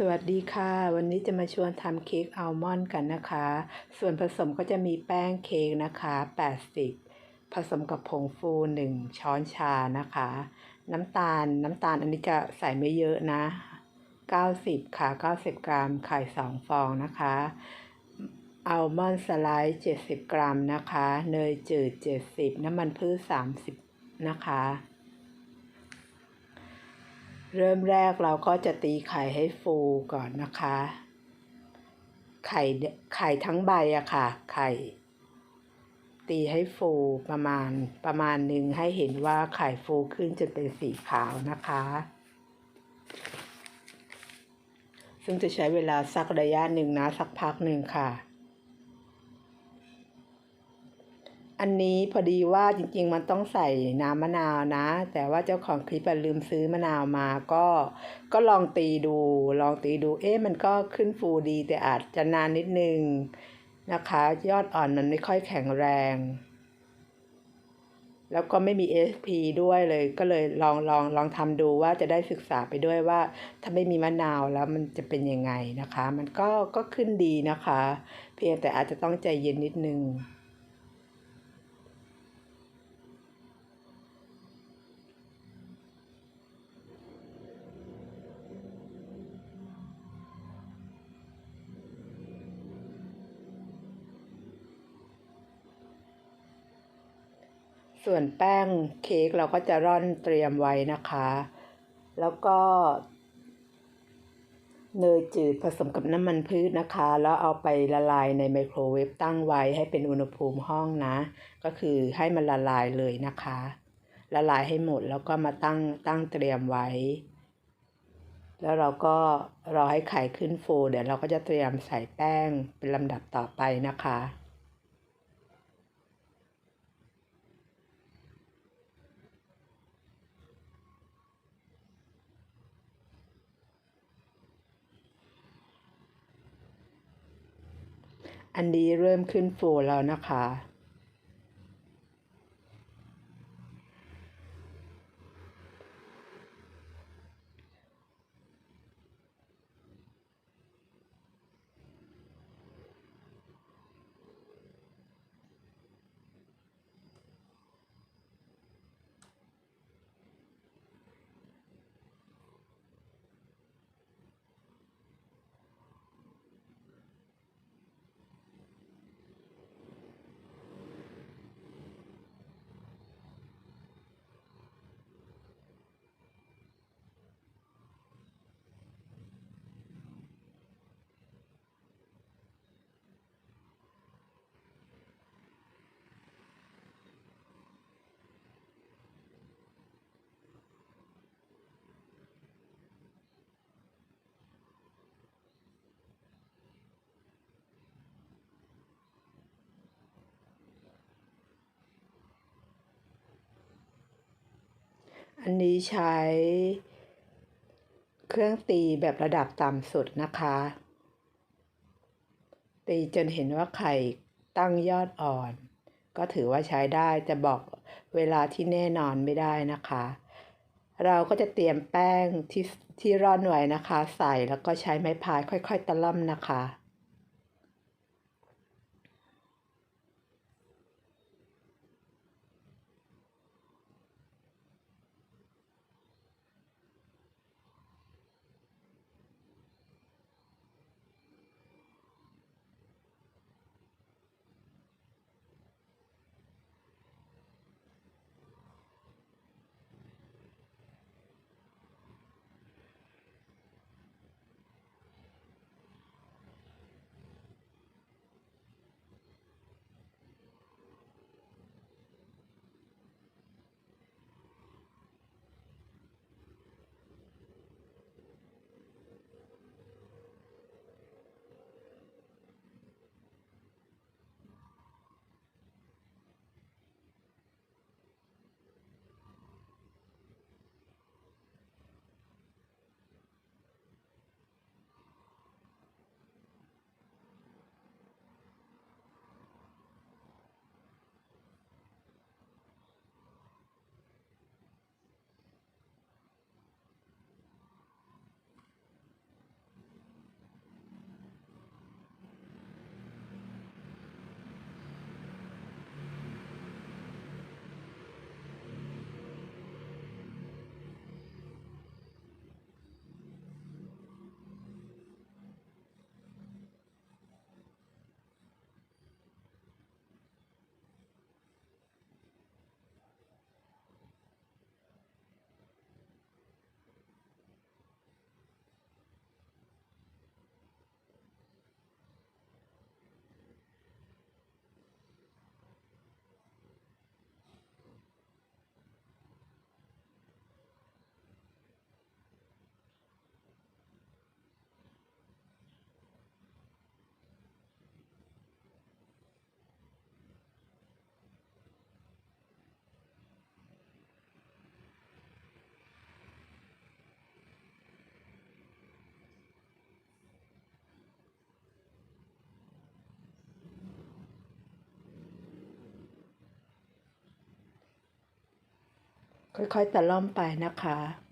สวัสดีค่ะ วันนี้จะมาชวนทำเค้กอัลมอนด์กันนะคะ ส่วนผสมก็จะมีแป้งเค้กนะคะ 80 ผสมกับผงฟู 1 ช้อนชานะคะ น้ำตาลน้ำตาลอันนี้จะใส่ไม่เยอะนะ 90 ค่ะ 90 กรัม ไข่ 2 ฟองนะคะอัลมอนด์สไลด์ 70 กรัมนะคะ เนยจืด 70 น้ำมันพืช 30 นะคะ เริ่มแรกเราก็จะตีไข่ให้ฟูก่อนนะคะ ไข่ไข่ทั้งใบอะค่ะ ไข่ ตีให้ฟูประมาณประมาณหนึ่งให้เห็นว่าไข่ฟูขึ้นจนเป็นสีขาวนะคะ ซึ่งจะใช้เวลาสักระยะหนึ่งนะสักพักหนึ่งค่ะ อันนี้พอดีว่าจริงๆมันต้องใส่น้ำมะนาวนะ แต่ว่าเจ้าของคลิปลืมซื้อมะนาวมาก็ก็ลองตีดู ลองตีดูเอ๊ะมันก็ขึ้นฟูดี แต่อาจจะนานนิดนึงนะคะ ยอดอ่อนมันไม่ค่อยแข็งแรง แล้วก็ไม่มี SP ด้วยเลย ก็เลยลองลองลองทำดูว่าจะได้ศึกษาไปด้วยว่า ถ้าไม่มีมะนาวแล้วมันจะเป็นยังไงนะคะ มันก็ก็ขึ้นดีนะคะ เพียงแต่อาจจะต้องใจเย็นนิดนึง ส่วนแป้งเค้กเราก็จะร่อนเตรียมไว้นะคะ แล้วก็เนยจืดผสมกับน้ำมันพืชนะคะ แล้วเอาไปละลายในไมโครเวฟตั้งไว้ให้เป็นอุณหภูมิห้องนะ ก็คือให้มันละลายเลยนะคะ ละลายให้หมดแล้วก็มาตั้งตั้งเตรียมไว้ แล้วเราก็รอให้ไข่ขึ้นฟูเดี๋ยวเราก็จะเตรียมใส่แป้งเป็นลำดับต่อไปนะคะ อันนี้เริ่มขึ้นโฟแล้วนะคะ อันนี้ใช้เครื่องตีแบบระดับต่ำสุดนะคะ ตีจนเห็นว่าไข่ตั้งยอดอ่อน ก็ถือว่าใช้ได้แต่บอกเวลาที่แน่นอนไม่ได้นะคะ เราก็จะเตรียมแป้งที่ที่ร่อนไว้นะคะ ใส่แล้วก็ใช้ไม้พายค่อย ๆ ตะล่อมนะคะ ค่อยๆตะล่อมไปนะคะ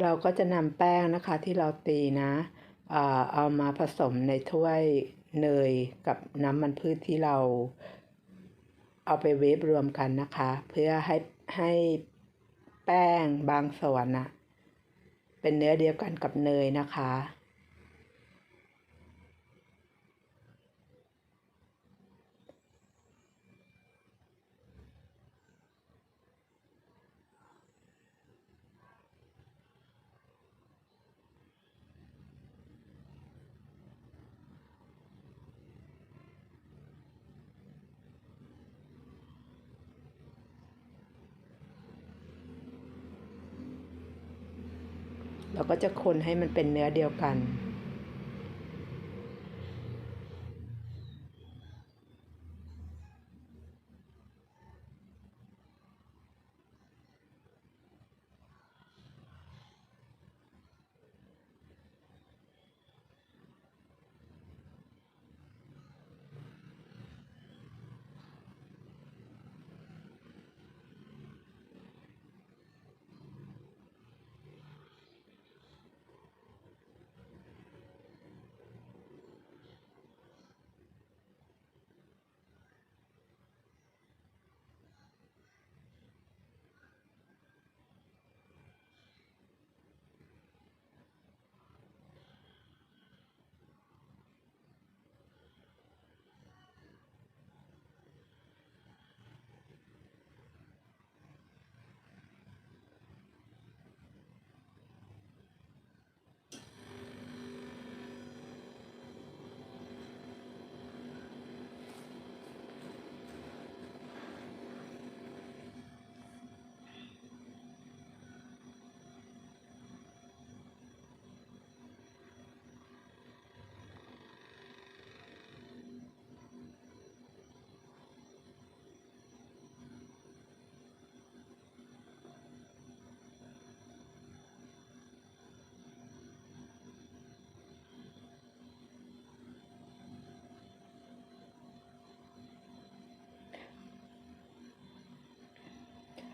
เราก็จะนำแป้งนะคะที่เราตีนะเอามาผสมในถ้วยเนยกับน้ำมันพืชที่เราเอาไปเวฟรวมกันนะคะ เพื่อให้ให้แป้งบางส่วนนะเป็นเนื้อเดียวกันกับเนยนะคะ เราก็จะคนให้มันเป็นเนื้อเดียวกัน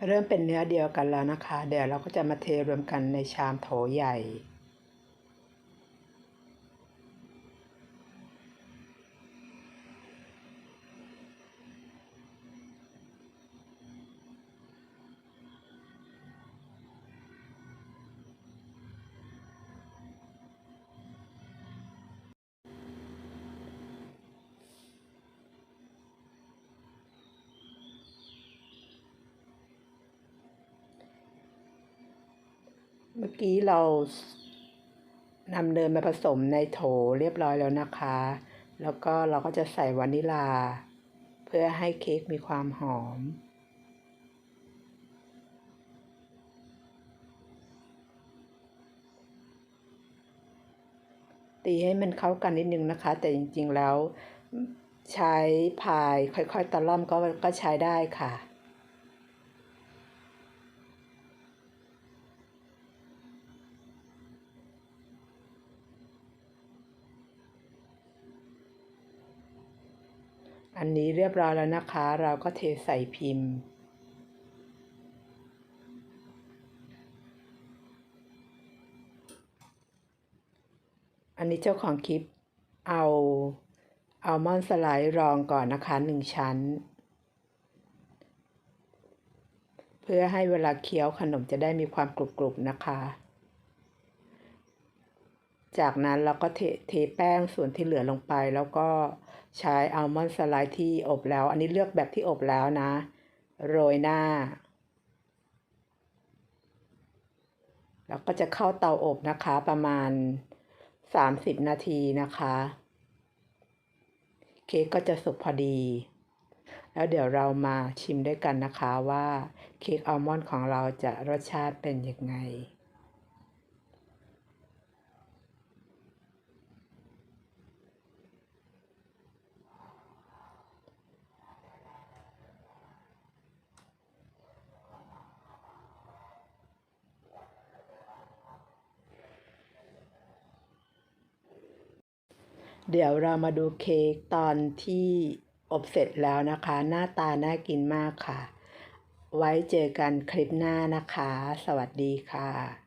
เริ่มเป็นเนื้อเดียวกันแล้วนะคะ เดี๋ยวเราก็จะมาเทรวมกันในชามโถใหญ่ เมื่อกี้เรานำเนยมาผสมในโถเรียบร้อยแล้วนะคะ แล้วก็เราก็จะใส่วานิลา เพื่อให้เค้กมีความหอม ตีให้มันเข้ากันนิดนึงนะคะ แต่จริงๆแล้วใช้พายค่อยๆตะล่อมก็ก็ใช้ได้ค่ะ อันนี้เรียบร้อยแล้วนะคะ เราก็เทใส่พิมพ์ อันนี้เจ้าของคลิปเอาอัลมอนด์สไลด์รองก่อนนะคะหนึ่งชั้น เพื่อให้เวลาเคี้ยวขนมจะได้มีความกรุบๆนะคะ จากนั้นเราก็เทเทแป้งส่วนที่เหลือลงไปแล้วก็ ใช้อัลมอนด์สไลด์ที่อบแล้ว อันนี้เลือกแบบที่อบแล้วนะ โรยหน้า แล้วก็จะเข้าเตาอบนะคะประมาณ 30 นาทีนะคะ เค้กก็จะสุกพอดี แล้วเดี๋ยวเรามาชิมด้วยกันนะคะว่าเค้กอัลมอนด์ของเราจะรสชาติเป็นยังไง เดี๋ยวเรามาดูเค้กตอนที่อบเสร็จแล้วนะคะ หน้าตาน่ากินมากค่ะ ไว้เจอกันคลิปหน้านะคะ สวัสดีค่ะ